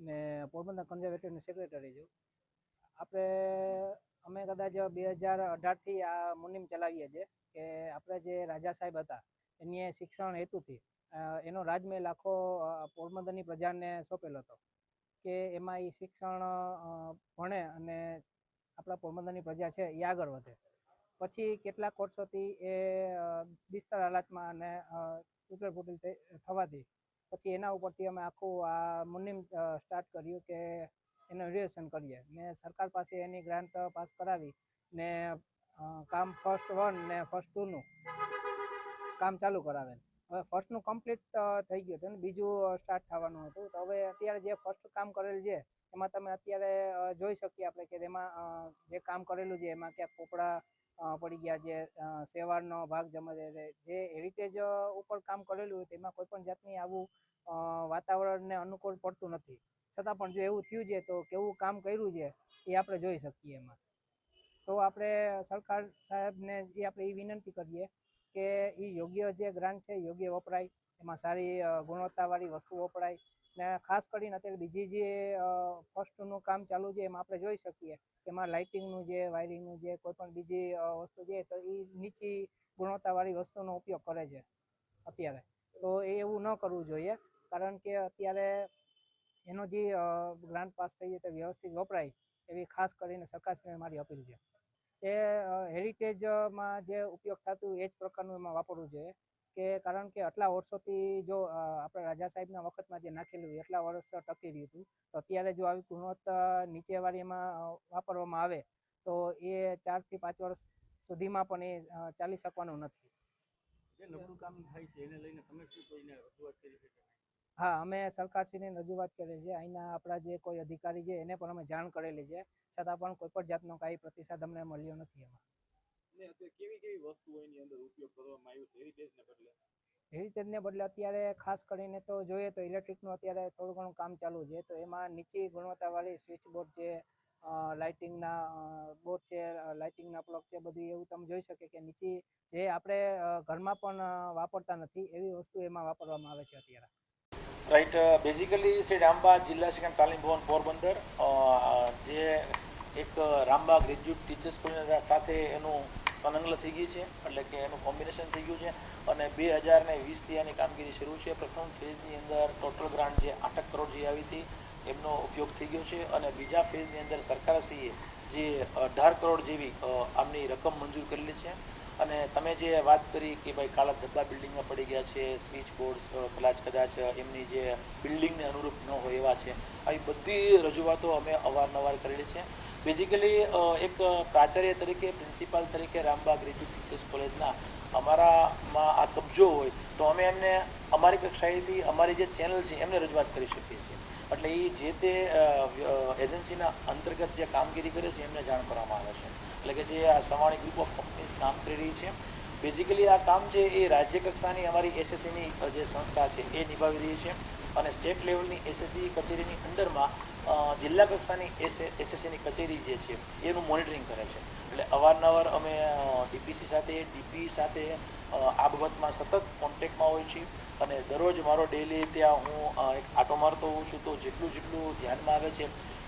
ને પોરબંદર કન્ઝર્વેટિવની સેક્રેટરી છું. આપણે, અમે કદાચ બે હજાર અઢારથી આ મુનિમ ચલાવીએ છીએ કે આપણે જે રાજા સાહેબ હતા, એની શિક્ષણ હેતુથી એનો રાજમહેલ આખો પોરબંદરની પ્રજાને સોંપેલો હતો કે એમાં એ શિક્ષણ ભણે અને આપણા પોરબંદરની પ્રજા છે એ આગળ વધે. પછી કેટલાક વર્ષોથી એ બિસ્તર હાલાતમાં અને તૂટેલ ફૂટેલ થવાથી પછી એના ઉપરથી અમે આખું આ મુનિમ સ્ટાર્ટ કર્યું કે એનું રિલેશન કરીએ. ને સરકાર પાસે એની ગ્રાન્ટ પાસ કરાવી ને કામ ફર્સ્ટ વન ને ફર્સ્ટ ટુનું કામ ચાલુ કરાવે. હવે ફર્સ્ટનું કમ્પ્લીટ થઈ ગયું હતું ને બીજું સ્ટાર્ટ થવાનું હતું. તો હવે અત્યારે જે ફર્સ્ટ કામ કરેલ છે, એમાં તમે અત્યારે જોઈ શકીએ આપણે કે એમાં જે કામ કરેલું છે એમાં ક્યાંક પોપડા પડી ગયા જે સેવાળનો ભાગ જમા જે હેરિટેજ ઉપર કામ કરેલું હોય તેમાં કોઈ પણ જાતની આવું વાતાવરણને અનુકૂળ પડતું નથી. છતાં પણ જો એવું થયું છે તો કેવું કામ કર્યું છે એ આપણે જોઈ શકીએ એમાં. તો આપણે સરકાર સાહેબને એ આપણે એ વિનંતી કરીએ કે એ યોગ્ય જે ગ્રાન્ટ છે, યોગ્ય વપરાય, એમાં સારી ગુણવત્તાવાળી વસ્તુ વપરાય ને ખાસ કરીને અત્યારે બીજી જે ફર્સ્ટનું કામ ચાલુ છે એમાં આપણે જોઈ શકીએ કે એમાં લાઇટિંગનું જે, વાયરિંગનું જે કોઈ પણ બીજી વસ્તુ છે તો એ નીચી ગુણવત્તાવાળી વસ્તુનો ઉપયોગ કરે છે અત્યારે. તો એ એવું ન કરવું જોઈએ કારણ કે અત્યારે એનો જે ગ્રાન્ટ પાસ થઈ જાય તો વ્યવસ્થિત વપરાય એવી ખાસ કરીને સરકારશ્રીને મારી અપીલ છે. એ હેરિટેજમાં જે ઉપયોગ થતું એ જ પ્રકારનું એમાં વાપરવું જોઈએ. કે કારણ કે આટલા વર્ષોથી જો આપણે રાજા સાહેબના વખતમાં જે નાખેલું એટલા વર્ષ ટકી રહ્યું હતું તો અત્યારે જો આવી ગુણવત્તા નીચેવાળી એમાં વાપરવામાં આવે તો એ ચારથી પાંચ વર્ષ સુધીમાં પણ એ ચાલી શકવાનું નથી. હા અમે સરકારશ્રીને રજૂઆત કરેલી છે. અહીંના આપણા જે કોઈ અધિકારી છે એને પણ અમે જાણ કરેલી છે. છતાં પણ કોઈ પણ જાતનો કાંઈ પ્રતિસાદ અમને મળ્યો નથી એમાં. ને અત્યારે કેવી કેવી વસ્તુઓ એની અંદર ઉપયોગ કરવામાં આવ્યો છે? હેરિટેજને બદલે? હેરિટેજને બદલે અત્યારે ખાસ કરીને તો જોઈએ તો ઇલેક્ટ્રિકનું અત્યારે થોડું ઘણું કામ ચાલુ છે. તો એમાં નીચી ગુણવત્તાવાળી સ્વિચ બોર્ડ છે લાઇટિંગના બોર્ડ છે લાઇટિંગના પ્લગ છે બધું એવું તમે જોઈ શકે કે નીચી જે આપણે ઘરમાં પણ વાપરતા નથી એવી વસ્તુ એમાં વાપરવામાં આવે છે અત્યારે. રાઈટ બેઝિકલી શ્રી રામબા જિલ્લા શિક્ષણ તાલીમ ભવન પોરબંદર જે એક રામબા ગ્રેજ્યુએટ ટીચર્સ કોલેજ સાથે એનું સંલગ્ન થઈ ગઈ છે, એટલે કે એનું કોમ્બિનેશન થઈ ગયું છે અને બે હજાર ને વીસથી આની કામગીરી શરૂ છે. પ્રથમ ફેઝની અંદર ટોટલ ગ્રાન્ટ જે આઠક કરોડ જે આવી હતી, એમનો ઉપયોગ થઈ ગયો છે અને બીજા ફેઝની અંદર સરકારશ્રીએ જે અઢાર કરોડ જેવી આમની રકમ મંજૂર કરેલી છે. અને તમે જે વાત કરી કે ભાઈ કાળા ધબ્બા બિલ્ડિંગમાં પડી ગયા છે સ્વિચ બોર્ડ્સ કદાચ કદાચ એમની જે બિલ્ડિંગને અનુરૂપ ન હોય એવા છે, આવી બધી રજૂઆતો અમે અવારનવાર કરેલી છે. બેઝિકલી એક પ્રાચાર્ય તરીકે પ્રિન્સિપાલ તરીકે રામબાગ ગ્રેજ્યુએટ ટીચર્સ કોલેજના અમારામાં આ કબજો હોય, તો અમે એમને, અમારી કક્ષાએથી અમારી જે ચેનલ છે, એમને રજૂઆત કરી શકીએ છીએ. એટલે એ જે તે એજન્સીના અંતર્ગત જે કામગીરી કરે છે, એમને જાણ કરવામાં આવે છે. એટલે કે જે આ સવાણી ગ્રુપ ઓફ કંપનીઝ કામ કરી રહી છે. બેઝિકલી આ કામ છે એ રાજ્ય કક્ષાની અમારી એસએસસીની જે સંસ્થા છે, એ નિભાવી રહી છે. અને સ્ટેટ લેવલની એસએસસી કચેરીની અંડરમાં જિલ્લા કક્ષાની એસએસસીની કચેરી જે છે, એનું મોનિટરિંગ કરે છે. એટલે અવારનવાર અમે ડીપીસી સાથે ડીપી સાથે આ બાબતમાં સતત કોન્ટેક્ટમાં હોય છીએ. અને દરરોજ મારો ડેલી ત્યાં હું એક આટો મારતો હોઉં છું તો જેટલું જેટલું ધ્યાનમાં આવે છે,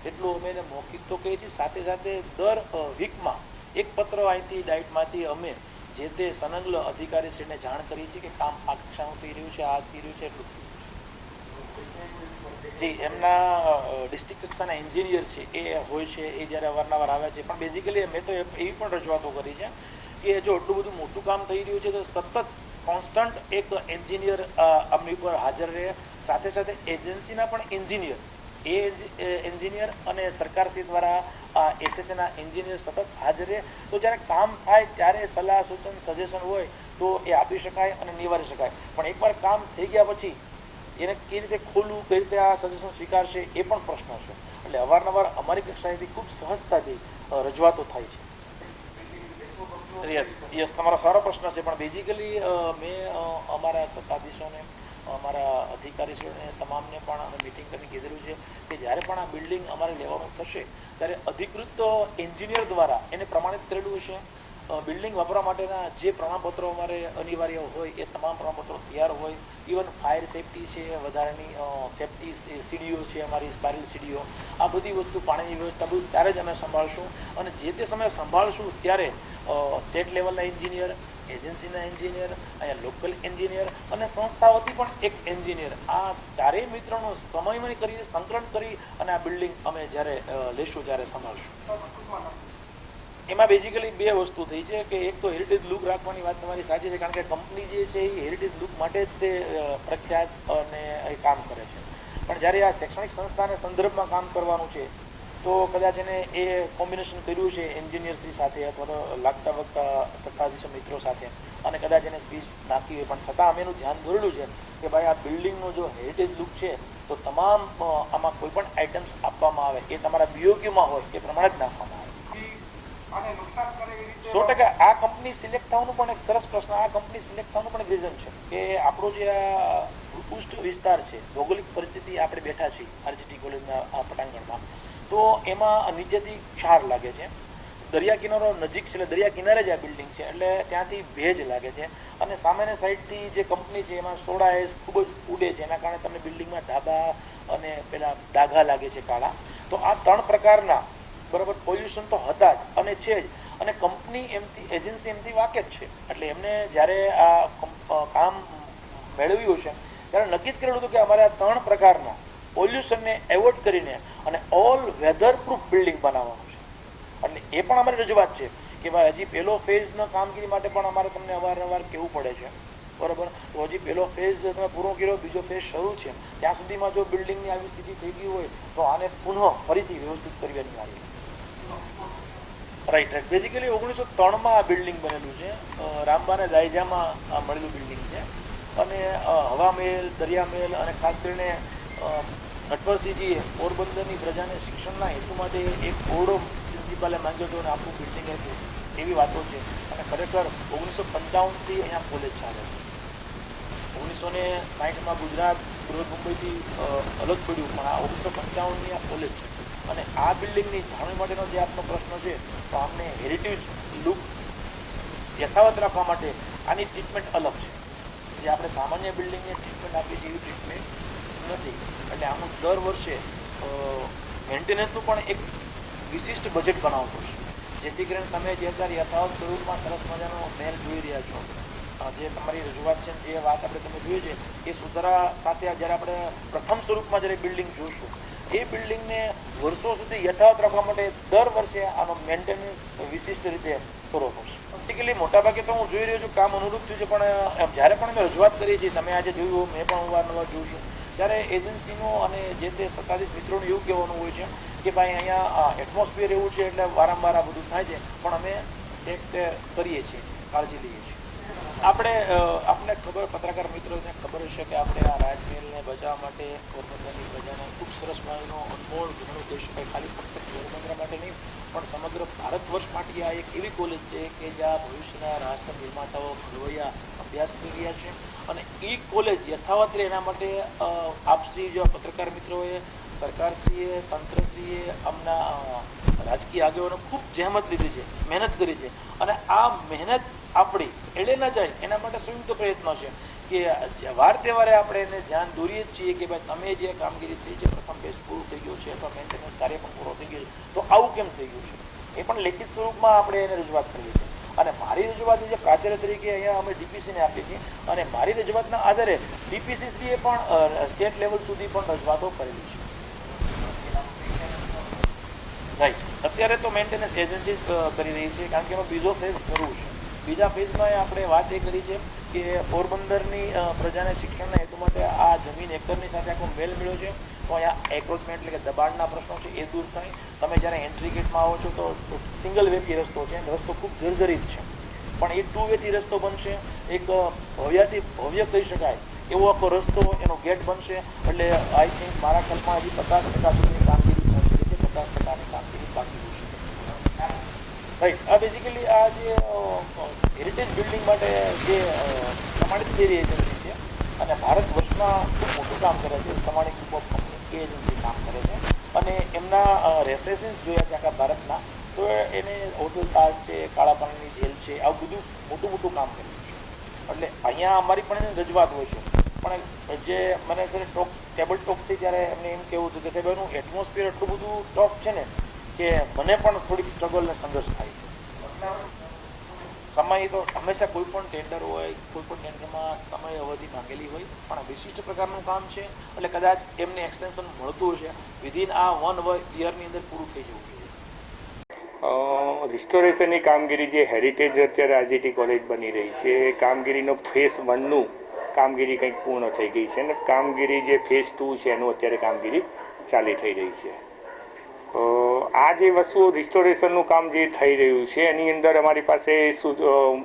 એટલું અમે એને મૌખિક તો કહીએ છીએ. સાથે સાથે દર વીકમાં એક પત્ર અહીંથી ડાયટમાંથી અમે જે તે સંલગ્ન અધિકારીશ્રીને જાણ કરી છે કે કામ આ કક્ષાનું થઈ રહ્યું છે, આ થઈ રહ્યું છે, એટલું. જી એમના ડિસ્ટ્રિક્ટ કક્ષાના એન્જિનિયર છે, એ હોય છે, એ જ્યારે અવારનવાર આવે છે. પણ બેઝિકલી મેં તો એવી પણ રજૂઆતો કરી છે કે જો એટલું બધું મોટું કામ થઈ રહ્યું છે, તો સતત કોન્સ્ટન્ટ એક એન્જિનિયર અમની ઉપર હાજર રહે. સાથે સાથે એજન્સીના પણ એન્જિનિયર એ એન્જિનિયર અને સરકારશ્રી દ્વારા એસએસએના એન્જિનિયર સતત હાજર રહે. તો જ્યારે કામ થાય, ત્યારે સલાહ સૂચન સજેશન હોય, તો એ આપી શકાય અને નિવારી શકાય. પણ એકવાર કામ થઈ ગયા પછી એને કઈ રીતે ખોલવું કઈ રીતે આ સજેશન સ્વીકારશે એ પણ પ્રશ્ન છે. એટલે અવારનવાર અમારી કક્ષાએથી ખૂબ સહજતાથી રજૂઆતો થાય છે. યસ યસ તમારો સારો પ્રશ્ન છે પણ બેઝિકલી મેં અમારા સત્તાધીશોને અમારા અધિકારીશ્રીઓને તમામને પણ અમે મિટિંગ કરીને કીધેલું છે કે જ્યારે પણ આ બિલ્ડિંગ અમારે લેવાનું થશે ત્યારે અધિકૃત એન્જિનિયર દ્વારા એને પ્રમાણિત કરેલું હશે. બિલ્ડિંગ વાપરવા માટેના જે પ્રમાણપત્રો અમારે અનિવાર્ય હોય, એ તમામ પ્રમાણપત્રો તૈયાર હોય. ઇવન ફાયર સેફટી છે, વધારાની સેફટી સીડીઓ છે, અમારી સ્પાયરલ સીડીઓ. આ બધી વસ્તુ પાણીની વ્યવસ્થા બધું ત્યારે જ અમે સંભાળશું. અને જે તે સમયે સંભાળશું ત્યારે સ્ટેટ લેવલના એન્જિનિયર એજન્સીના એન્જિનિયર અહીંયા લોકલ એન્જિનિયર અને સંસ્થા વતી પણ એક એન્જિનિયર આ ચારેય મિત્રોનું સમન્વય કરી સંકલન કરી અને આ બિલ્ડિંગ અમે જ્યારે લેશું ત્યારે સંભાળશું. એમાં બેઝિકલી બે વસ્તુ થઈ છે કે એક તો હેરિટેજ લુક રાખવાની વાત તમારી સાચી છે કારણ કે કંપની જે છે એ હેરિટેજ લુક માટે જ તે પ્રખ્યાત અને એ કામ કરે છે. પણ જ્યારે આ શૈક્ષણિક સંસ્થાના સંદર્ભમાં કામ કરવાનું છે, તો કદાચ એને એ કોમ્બિનેશન કર્યું છે એન્જિનિયરશ્રી સાથે અથવા તો લાગતા વખતા સત્તાધીશો મિત્રો સાથે. અને કદાચ એને સ્પીચ નાખી હોય. પણ છતાં અમે એનું ધ્યાન દોરેલું છે કે ભાઈ આ બિલ્ડિંગનો જો હેરિટેજ લુક છે, તો તમામ આમાં કોઈ પણ આઇટમ્સ આપવામાં આવે, એ તમારા બીઓક્યુમાં હોય, એ પ્રમાણે જ નાખવામાં આવે. સો ટકા આ કંપની સિલેક્ટ થવાનું પણ એક સરસ પ્રશ્ન આ કંપની સિલેક્ટ થવાનું પણ એક રીઝન છે કે આપણો જે આ ઉષ્ટ વિસ્તાર છે, ભૌગોલિક પરિસ્થિતિ આપણે બેઠા છીએ આરજીટી કોલેજના પટાંગણમાં, તો એમાં નીચેથી ક્ષાર લાગે છે, દરિયા કિનારો નજીક છે એટલે દરિયા કિનારે જ આ બિલ્ડિંગ છે એટલે ત્યાંથી ભેજ લાગે છે અને સામેની સાઈડથી જે કંપની છે એમાં સોડા એસ ખૂબ જ ઉડે છે, એના કારણે તમને બિલ્ડિંગમાં ધાબા અને પેલા ડાઘા લાગે છે કાળા, તો આ ત્રણ પ્રકારના બરાબર પોલ્યુશન તો હતા જ અને છે જ. અને કંપની એમથી એજન્સી એમથી વાકેફ છે. એટલે એમને જ્યારે આ કામ મેળવ્યું છે, ત્યારે નક્કી જ કરેલું હતું કે અમારે આ ત્રણ પ્રકારના પોલ્યુશનને એવોર્ડ કરીને અને ઓલ વેધર પ્રૂફ બિલ્ડિંગ બનાવવાનું છે. એટલે એ પણ અમારી રજૂઆત છે કે ભાઈ, હજી પહેલો ફેઝના કામગીરી માટે પણ અમારે તમને અવારનવાર કહેવું પડે છે. બરાબર? તો હજી પહેલો ફેઝ તમે પૂરો કર્યો, બીજો ફેઝ શરૂ છે. ત્યાં સુધીમાં જો બિલ્ડિંગની આવી સ્થિતિ થઈ ગઈ હોય, તો આને પુનઃ ફરીથી વ્યવસ્થિત કરવી અનિવાર્ય રાઈટ રાઈટ બેઝિકલી ઓગણીસો ત્રણમાં આ બિલ્ડિંગ બનેલું છે. રામબાને દાયજામાં આ મળેલું બિલ્ડિંગ છે. અને હવા મહેલ દરિયા મહેલ અને ખાસ કરીને અ, નટવરસિંહજીએ પોરબંદરની પ્રજાને શિક્ષણના હેતુ માટે એક ઓરડો પ્રિન્સિપાલે માંગ્યો હતો અને આખું બિલ્ડિંગ હતું એવી વાતો છે. અને ખરેખર ઓગણીસો પંચાવનથી અહીંયા કોલેજ ચાલે ઓગણીસો ને સાહીઠમાં ગુજરાત બૃહદ મુંબઈથી અલગ પડ્યું. પણ આ ઓગણીસો પંચાવનની આ કોલેજ છે. અને આ બિલ્ડિંગની જાળવણી માટેનો જે આપનો પ્રશ્ન છે, તો આપણે હેરિટેજ લુક યથાવત રાખવા માટે આની ટ્રીટમેન્ટ અલગ છે. જે આપણે સામાન્ય બિલ્ડિંગને ટ્રીટમેન્ટ આપીએ છીએ એવી ટ્રીટમેન્ટ નથી. એટલે આનું દર વર્ષે મેન્ટેનન્સનું પણ એક વિશિષ્ટ બજેટ બનાવવું પડશે. જેથી કરીને તમે જે અત્યારે યથાવત સ્વરૂપમાં સરસ મજાનો મહેલ જોઈ રહ્યા છો જે તમારી રજૂઆત છે જે વાત આપણે તમે જોઈએ છે, એ સુધારા સાથે જ્યારે આપણે પ્રથમ સ્વરૂપમાં જ્યારે બિલ્ડિંગ જોઈશું એ બિલ્ડિંગને વર્ષો સુધી યથાવત રાખવા માટે દર વર્ષે આનો મેન્ટેનન્સ વિશિષ્ટ રીતે કરવો પડશે. પ્રેક્ટિકલી મોટાભાગે તો હું જોઈ રહ્યો છું, કામ અનુરૂપ થયું છે, પણ જ્યારે પણ અમે રજૂઆત કરીએ છીએ, તમે આજે જોયું, મેં પણ અવારનવાર જોયું છું, ત્યારે એજન્સીનો અને જે તે સત્તાધીશ મિત્રોનું એવું કહેવાનું હોય છે કે ભાઈ અહીંયા એટમોસ્ફિયર એવું છે એટલે વારંવાર આ બધું થાય છે, પણ અમે ટેક કરીએ છીએ, કાળજી લઈએ છીએ. આપણે આપણે ખબર પત્રકાર મિત્રોને ખબર હશે કે આપણે આ રાજમહેલને બચાવવા માટે પોરબંદરની પ્રજાને ખૂબ સરસ મજાનો અનમોલ ઘણું કહી શકાય ખાલી ફક્ત પોરબંદર માટે નહીં પણ સમગ્ર ભારત વર્ષ માટે આ એક એવી કોલેજ છે કે જ્યાં ભવિષ્યના રાષ્ટ્ર નિર્માતાઓ ઘડવૈયા અભ્યાસ કરી રહ્યા છે. અને એ કોલેજ યથાવત રહે એના માટે આપશ્રી જેવા પત્રકાર મિત્રોએ સરકારશ્રીએ તંત્રશ્રીએ આમના અ, રાજકીય આગેવાનો ખૂબ જહેમત લીધી છે, મહેનત કરી છે અને આ મહેનત આપણી એળે ન જાય એના માટે સંયુક્ત પ્રયત્નો છે કે વાર તહેવારે આપણે એને ધ્યાન દોરીએ જ છીએ કે ભાઈ તમે જે કામગીરી થઈ છે, પ્રથમ બેસ પૂરું થઈ ગયું છે અથવા મેન્ટેનન્સ કાર્ય પણ પૂરો થઈ ગયું છે, તો આવું કેમ થઈ ગયું છે? એ પણ લેખિત સ્વરૂપમાં આપણે એને રજૂઆત કરીએ છીએ. અને મારી રજૂઆત જે પ્રાચાર્ય તરીકે અહીંયા અમે ડીપીસીને આપીએ છીએ અને મારી રજૂઆતના આધારે ડીપીસી શ્રીએ પણ સ્ટેટ લેવલ સુધી પણ રજૂઆતો કરેલી છે. રાઈટ અત્યારે તો મેન્ટેનન્સ એજન્સી કરી રહી છે, કારણ કે એનો બીજો ફેઝ શરૂ છે. બીજા ફેઝમાં આપણે વાત એ કરી છે કે પોરબંદરની પ્રજાને શિક્ષણના હેતુ માટે આ જમીન એકરની સાથે આખો મેલ મળ્યો છે. તો અહીંયા એક્રોચમેન્ટ એટલે કે દબાણના પ્રશ્નો છે, એ દૂર થાય. તમે જ્યારે એન્ટ્રી ગેટમાં આવો છો તો સિંગલ વેથી રસ્તો છે રસ્તો ખૂબ જર્જરિત છે. પણ એ ટુ વેથી રસ્તો બનશે. એક ભવ્યાથી ભવ્ય કહી શકાય, એવો આખો રસ્તો, એનો ગેટ બનશે. એટલે આઈ થિંક મારા ખ્યાલમાં હજી પચાસ ટકા સુધીની કામગીરી પહોંચી પોતાની કામગીરી બાકી છે રાઈટ આ બેઝિકલી આ જે હેરિટેજ બિલ્ડિંગ માટે જે અ, પ્રમાણિત થઈ એજન્સી છે અને ભારત વર્ષમાં ખૂબ મોટું કામ કરે છે સમાણી ગ્રુપ ઓફ કંપની એ એજન્સી કામ કરે છે અને એમના રેફરન્સીસ જોયા છે આખા ભારતના તો એને હોટલ તાજ છે કાળા પાણીની જેલ છે આવું બધું મોટું મોટું કામ કર્યું છે. એટલે અહીંયા અમારી પણ રજૂઆત હોય છે. પણ જે મને સર ટોક ટેબલ ટોકથી ત્યારે એમને એમ કહેવું હતું કે સાહેબ, એનું એટમોસ્ફિયર એટલું બધું ટફ છે ને કે મને પણ થોડીક સ્ટ્રગલ ને સંઘર્ષ થાય છે. સમય તો હંમેશા કોઈ પણ ટેન્ડર હોય, કોઈ પણ ટેન્ડરમાં સમય અવધિ માંગેલી હોય, પણ વિશિષ્ટ પ્રકારનું કામ છે, એટલે કદાચ એમને એક્સટેન્શન મળતું હશે વિધિન આ વન યરની અંદર પૂરું થઈ જવું જોઈએ. રિસ્ટોરેશનની કામગીરી જે હેરિટેજ અત્યારે આજીટી કોલેજ બની રહી છે, એ કામગીરીનો ફેસ વનનું કામગીરી કંઈક પૂર્ણ થઈ ગઈ છે અને કામગીરી જે ફેસ ટુ છે એનું અત્યારે કામગીરી ચાલી થઈ રહી છે. આ જે વસ્તુઓ રિસ્ટોરેશનનું કામ જે થઈ રહ્યું છે, એની અંદર અમારી પાસે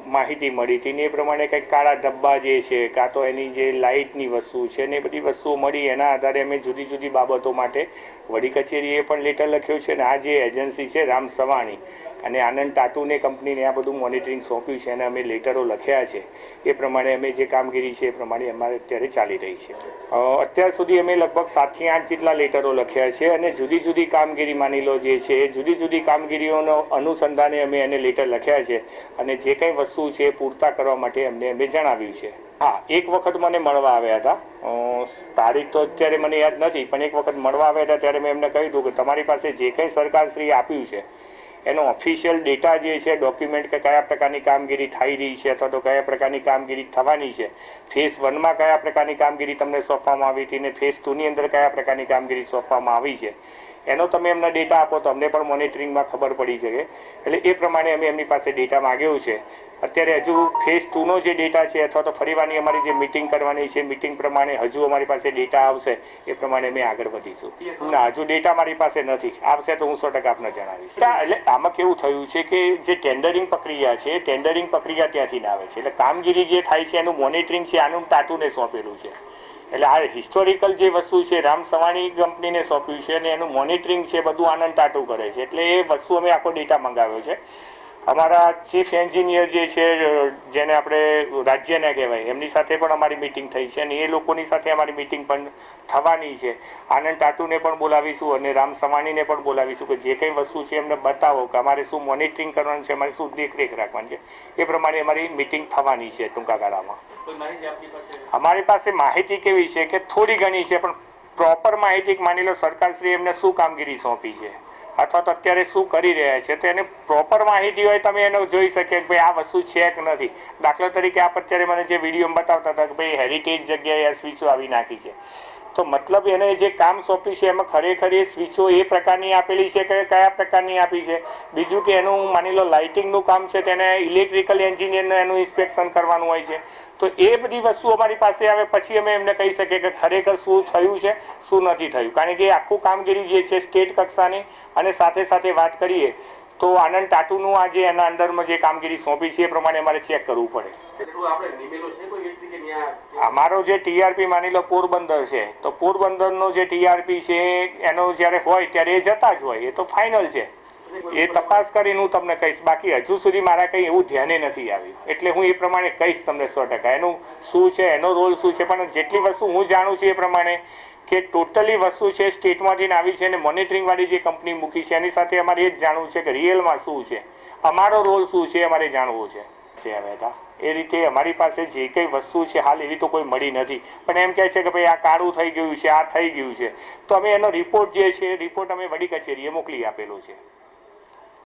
માહિતી મળી હતી ને એ પ્રમાણે કંઈક કાળા ડબ્બા જે છે, કાં તો એની જે લાઇટની વસ્તુ છે ને એ બધી વસ્તુઓ મળી. એના આધારે અમે જુદી જુદી બાબતો માટે વડી કચેરીએ પણ લેટર લખ્યો છે અને આ જે એજન્સી છે, રામ સવાણી અને આનંદ ટાટુને કંપનીને આ બધું મોનિટરિંગ સોંપ્યું છે અને અમે લેટરો લખ્યા છે. એ પ્રમાણે અમે જે કામગીરી છે એ પ્રમાણે અમારે અત્યારે ચાલી રહી છે. અત્યાર સુધી અમે લગભગ સાતથી આઠ જેટલા લેટરો લખ્યા છે અને જુદી જુદી કામગીરી માની લો જે છે એ જુદી જુદી કામગીરીઓનો અનુસંધાને અમે એને લેટર લખ્યા છે અને જે કંઈ વસ્તુ છે એ પૂરતા કરવા માટે અમને અમે જણાવ્યું છે. હા, એક વખત મને મળવા આવ્યા હતા. તારીખ તો અત્યારે મને યાદ નથી, પણ એક વખત મળવા આવ્યા હતા ત્યારે મેં એમને કહ્યું હતું કે તમારી પાસે જે કંઈ સરકારશ્રીએ આપ્યું છે, એનો ઓફિશિયલ ડેટા જે છે ડોક્યુમેન્ટ કે કયા પ્રકારની કામગીરી થઈ રહી છે અથવા તો કયા પ્રકારની કામગીરી થવાની છે ફેઝ વનમાં કયા પ્રકારની કામગીરી તમને સોંપવામાં આવી હતી ને ફેઝ ટુની અંદર કયા પ્રકારની કામગીરી સોંપવામાં આવી છે એનો તમે એમને ડેટા આપો તો અમને પણ મોનિટરિંગમાં ખબર પડી શકે. એટલે એ પ્રમાણે અમે એમની પાસે ડેટા માગ્યો છે. અત્યારે હજુ ફેઝ ટુનો જે ડેટા છે અથવા તો ફરીવાની અમારી જે મિટિંગ કરવાની છે મિટિંગ પ્રમાણે હજુ અમારી પાસે ડેટા આવશે, એ પ્રમાણે અમે આગળ વધીશું. ના, હજુ ડેટા મારી પાસે નથી. આવશે તો હું સો ટકા આપને જણાવીશ. એટલે આમાં કેવું થયું છે કે જે ટેન્ડરિંગ પ્રક્રિયા છે ટેન્ડરિંગ પ્રક્રિયા ત્યાંથી ના આવે છે. એટલે કામગીરી જે થાય છે, એનું મોનિટરિંગ છે, આનું ટાટુને સોંપેલું છે. એટલે આ હિસ્ટોરિકલ જે વસ્તુ છે, રામ સવાણી કંપનીને સોંપ્યું છે અને એનું મોનિટરિંગ છે, બધું આનંદ ટાટું કરે છે. એટલે એ વસ્તુ અમે આખો ડેટા મંગાવ્યો છે. અમારા ચીફ એન્જિનિયર જે છે જેને આપણે રાજ્યના કહેવાય એમની સાથે પણ અમારી મિટિંગ થઈ છે અને એ લોકોની સાથે અમારી મિટિંગ પણ થવાની છે. આનંદ ટાટુને પણ બોલાવીશું અને રામ સવાણીને પણ બોલાવીશું કે જે કંઈ વસ્તુ છે એમને બતાવો કે અમારે શું મોનિટરિંગ કરવાનું છે અમારે શું દેખરેખ રાખવાની છે. એ પ્રમાણે અમારી મિટિંગ થવાની છે ટૂંકા ગાળામાં અમારી પાસે માહિતી કેવી છે કે થોડી ઘણી છે પણ પ્રોપર માહિતી માની લો સરકારશ્રી એમને શું કામગીરી સોંપી છે? અથવા તો અત્યારે શું કરી રહ્યા છે? તો એને પ્રોપર માહિતી હોય તમે એને જોઈ શકીએ કે ભાઈ આ વસ્તુ છે કે નથી. દાખલા તરીકે આપ અત્યારે મને જે વિડીયોમાં બતાવતા હતા કે ભાઈ હેરિટેજ જગ્યાએ આ સ્વીચો આવી નાખી છે. તો મતલબ એને જે કામ સોંપ્યું છે, એમાં ખરેખર એ સ્વિચો એ પ્રકારની આપેલી છે કે કયા પ્રકારની આપી છે? બીજું કે એનું માની લો લાઇટિંગનું કામ છે, તેને ઇલેક્ટ્રિકલ એન્જિનિયરને એનું ઇન્સ્પેક્શન કરવાનું હોય છે. તો એ બધી વસ્તુ અમારી પાસે આવે, પછી અમે એમને કહી શકીએ કે ખરેખર શું થયું છે, શું નથી થયું. કારણ કે આખું કામગીરી જે છે, સ્ટેટ કક્ષાની, અને સાથે સાથે વાત કરીએ તો આનંદ ટાટુનું આ જે એના અંદરમાં જે કામગીરી સોંપી છે એ પ્રમાણે અમારે ચેક કરવું પડે. અમારો જે ટીઆરપી માની લો પોરબંદર છે તો પોરબંદરનો જે ટીઆરપી છે એનો જ્યારે હોય ત્યારે એ જતા જ હોય એ તો ફાઇનલ છે. એ તપાસ કરીને હું તમને કહીશ. બાકી હજુ સુધી મારા કંઈ એવું ધ્યાને નથી આવ્યું. એટલે હું એ પ્રમાણે કહીશ તમને સો ટકા. એનું શું છે એનો રોલ શું છે પણ જેટલી વસ્તુ હું જાણું છું એ પ્રમાણે કે ટોટલી વસ્તુ છે સ્ટેટમાંથી આવી છે અને મોનિટરિંગવાળી જે કંપની મૂકી છે, એની સાથે અમારે એ જ જાણવું છે કે રિયલમાં શું છે. અમારો રોલ શું છે અમારે જાણવું છે. એ રીતે અમારી પાસે જે કંઈ વસ્તુ છે, હાલ એવી તો કોઈ મળી નથી. પણ એમ કહે છે કે ભાઈ આ કાળું થઈ ગયું છે, આ થઈ ગયું છે. તો અમે એનો રિપોર્ટ જે છે રિપોર્ટ અમે વડી કચેરીએ મોકલી આપેલો છે.